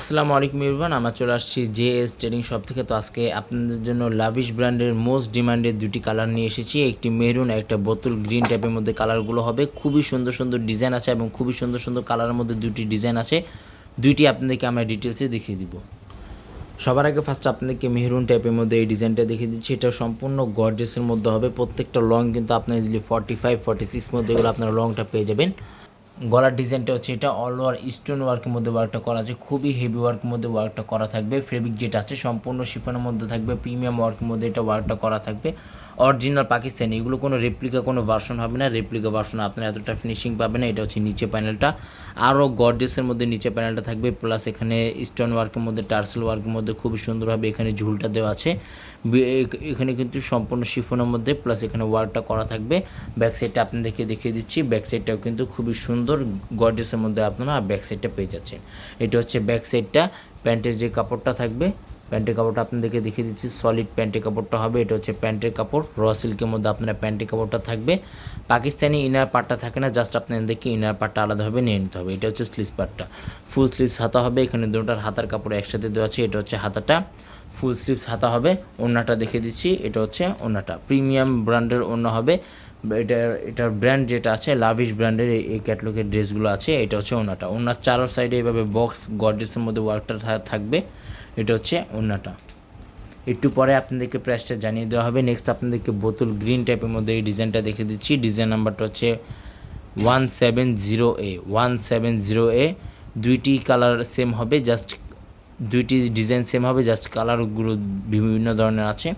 আসসালামু আলাইকুম ইরফান আমরা চলে আসছি জে এস ট্রেডিং শপ থেকে। তো আজকে আপনাদের জন্য লাভিশ ব্র্যান্ডের মোস্ট ডিমান্ডের দুটি কালার নিয়ে এসেছি। একটি মেরুন একটা বোতল গ্রিন টাইপের মধ্যে কালারগুলো হবে। খুবই সুন্দর সুন্দর ডিজাইন আছে এবং খুবই সুন্দর সুন্দর কালারের মধ্যে দুটি ডিজাইন আছে। দুইটি আপনাদেরকে আমরা ডিটেলসে দেখিয়ে দিব। সবার আগে ফার্স্ট আপনাদেরকে মেহরুন টাইপের মধ্যে এই ডিজাইনটা দেখিয়ে দিচ্ছি। এটা সম্পূর্ণ গর্জেসের মধ্যে হবে। প্রত্যেকটা লং কিন্তু আপনার easily forty five forty six মধ্যে এগুলো আপনারা লংটা পেয়ে যাবেন। গলার ডিজাইনটা হচ্ছে এটা অল ওভার স্টোন ওয়ার্কের মধ্যে ওয়ার্কটা করা আছে। খুবই হেভি ওয়ার্কের মধ্যে ওয়ার্কটা করা থাকবে। ফেব্রিক যেটা আছে, সম্পূর্ণ শিফনের মধ্যে থাকবে। প্রিমিয়াম ওয়ার্কের মধ্যে এটা ওয়ার্কটা করা থাকবে। অরিজিনাল পাকিস্তানি এগুলো কোনো রেপ্লিকা কোনো ভার্সন হবে না। রেপ্লিকা ভার্সন আপনার এতটা ফিনিশিং পাবে না, এটা হচ্ছে নিচে প্যানেলটা আরও গর্জেসের মধ্যে নিচে প্যানেলটা থাকবে প্লাস এখানে স্টোন ওয়ার্কের মধ্যে টার্সেল ওয়ার্কের মধ্যে খুবই সুন্দরভাবে এখানে ঝুলটা দেওয়া আছে। এখানে কিন্তু সম্পূর্ণ শিফনের মধ্যে প্লাস এখানে ওয়ার্কটা করা থাকবে। ব্যাক সাইডটা আপনাদেরকে দেখিয়ে দিচ্ছি ব্যাক সাইডটাও কিন্তু খুবই সুন্দর গর্জেসের মধ্যে আপনারা ব্যাক সাইডটা পেয়ে যাচ্ছেন। এটা হচ্ছে ব্যাক সাইডটা প্যান্টের যে কাপড়টা থাকবে, প্যান্টের কাপড়টা আপনাদেরকে দেখিয়ে দিচ্ছি সলিড প্যান্টের কাপড়টা হবে, এটা হচ্ছে প্যান্টের কাপড় র সিল্কের মধ্যে আপনার প্যান্টের কাপড়টা থাকবে। পাকিস্তানি ইনার পার্টটা থাকে না জাস্ট আপনাদেরকে ইনার পার্টটা আলাদাভাবে নিয়ে নিতে হবে, এটা হচ্ছে স্লিভস পার্টটা ফুল স্লিভস হাতা হবে, এখানে দুটোর হাতার কাপড় একসাথে দেওয়া আছে, এটা হচ্ছে হাতাটা। ফুল স্লিভস হাতা হবে, ওড়নাটা দেখিয়ে দিচ্ছি, এটা হচ্ছে ওড়নাটা। প্রিমিয়াম ব্র্যান্ডের ওড়না হবে এটার এটার ব্র্যান্ড যেটা আছে লাভিশ ব্র্যান্ডের এই- ক্যাটলগের ড্রেসগুলো আছে, এটা হচ্ছে ওনাটা ওনার চারো সাইডে এইভাবে বক্স গডরেজের মধ্যে ওয়ার্কটা থাকবে, এটা হচ্ছে ওনাটা একটু পরে আপনাদেরকে প্রাইসটা জানিয়ে দেওয়া হবে। নেক্সট আপনাদেরকে বোতল গ্রিন টাইপের মধ্যে এই ডিজাইনটা দেখে দিচ্ছি। ডিজাইন নাম্বারটা হচ্ছে one seven zero A one seven zero A দুইটি কালার সেম হবে জাস্ট দুইটি ডিজাইন সেম হবে জাস্ট কালারগুলো বিভিন্ন ধরনের আছে।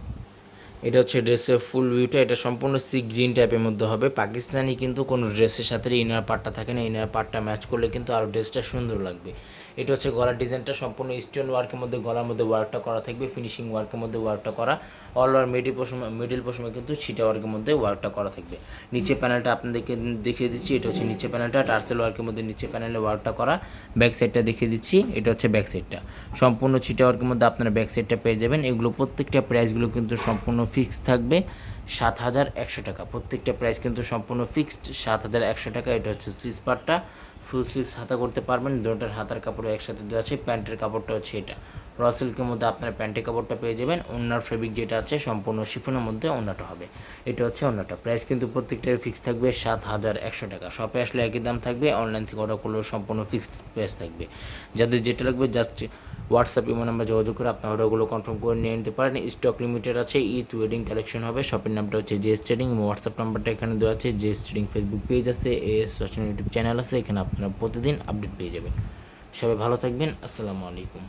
এটা হচ্ছে ড্রেসের ফুল ভিউটা এটা সম্পূর্ণ সি গ্রিন টাইপের মধ্যে হবে। পাকিস্তানি কিন্তু কোনো ড্রেসের সাথে ইনার পার্টটা থাকে না ইনার পার্টটা ম্যাচ করলে কিন্তু আরও ড্রেসটা সুন্দর লাগবে। এটা হচ্ছে গলার ডিজাইনটা সম্পূর্ণ স্টোন ওয়ার্কের মধ্যে, গলার মধ্যে ওয়ার্কটা করা থাকবে ফিনিশিং ওয়ার্কের মধ্যে ওয়ার্কটা করা। অল ওভার মিডিল পশম মিডিল পশমে কিন্তু ছিটা ওয়ার্কের মধ্যে ওয়ার্কটা করা থাকবে। নিচে প্যানেলটা আপনাদেরকে দেখিয়ে দিচ্ছি, এটা হচ্ছে নিচে প্যানেলটা টার্সেল ওয়ার্কের মধ্যে নিচে প্যানেলে ওয়ার্কটা করা। ব্যাক সাইডটা দেখিয়ে দিচ্ছি, এটা হচ্ছে ব্যাক সাইডটা সম্পূর্ণ ছিটা ওয়ার্কের মধ্যে আপনারা ব্যাক সাইডটা পেয়ে যাবেন। এগুলো প্রত্যেকটা প্রাইসগুলো কিন্তু সম্পূর্ণ ফিক্স থাকবে সাত হাজার একশো টাকা। প্রত্যেকটা প্রাইস কিন্তু সম্পূর্ণ ফিক্সড সাত হাজার একশো টাকা। এটা হচ্ছে স্লিজ পার্টটা ফুল স্লিভস হাতা করতে পারবেন। দুটোর হাতার কাপড় একসাথে দেওয়া আছে। প্যান্টের কাপড়টা হচ্ছে এটা। র সিল্কের মধ্যে আপনার প্যান্টের কাপড়টা পেয়ে যাবেন। ওনার ফেব্রিক যেটা আছে, সম্পূর্ণ শিফনের মধ্যে ওনাটা হবে। এটা হচ্ছে ওনাটা। প্রাইস কিন্তু প্রত্যেকটার ফিক্স থাকবে সাত হাজার একশো টাকা। শপে আসলে একই দাম থাকবে। অনলাইন থেকে অর্ডার করলেও সম্পূর্ণ ফিক্সড প্রাইস থাকবে। যাদের যেটা লাগবে জাস্ট হোয়াটসঅ্যাপ ইমো নাম্বার যোগাযোগ করে আপনার অর্ডারগুলো কনফার্ম করে নিয়ে নিতে পারেন। স্টক লিমিটেড আছে ঈদ ওয়েডিং কালেকশন হবে শপের নামটা হচ্ছে জেস ট্রেডিং এবং হোয়াটসঅ্যাপ নাম্বারটা এখানে দেওয়া আছে জেস ট্রেডিং ফেসবুক পেজ আছে এস রচনা ইউটিউব চ্যানেল আছে, এখানে আপনারা প্রতিদিন আপডেট পেয়ে যাবেন। সবাই ভালো থাকবেন, আসসালামু আলাইকুম।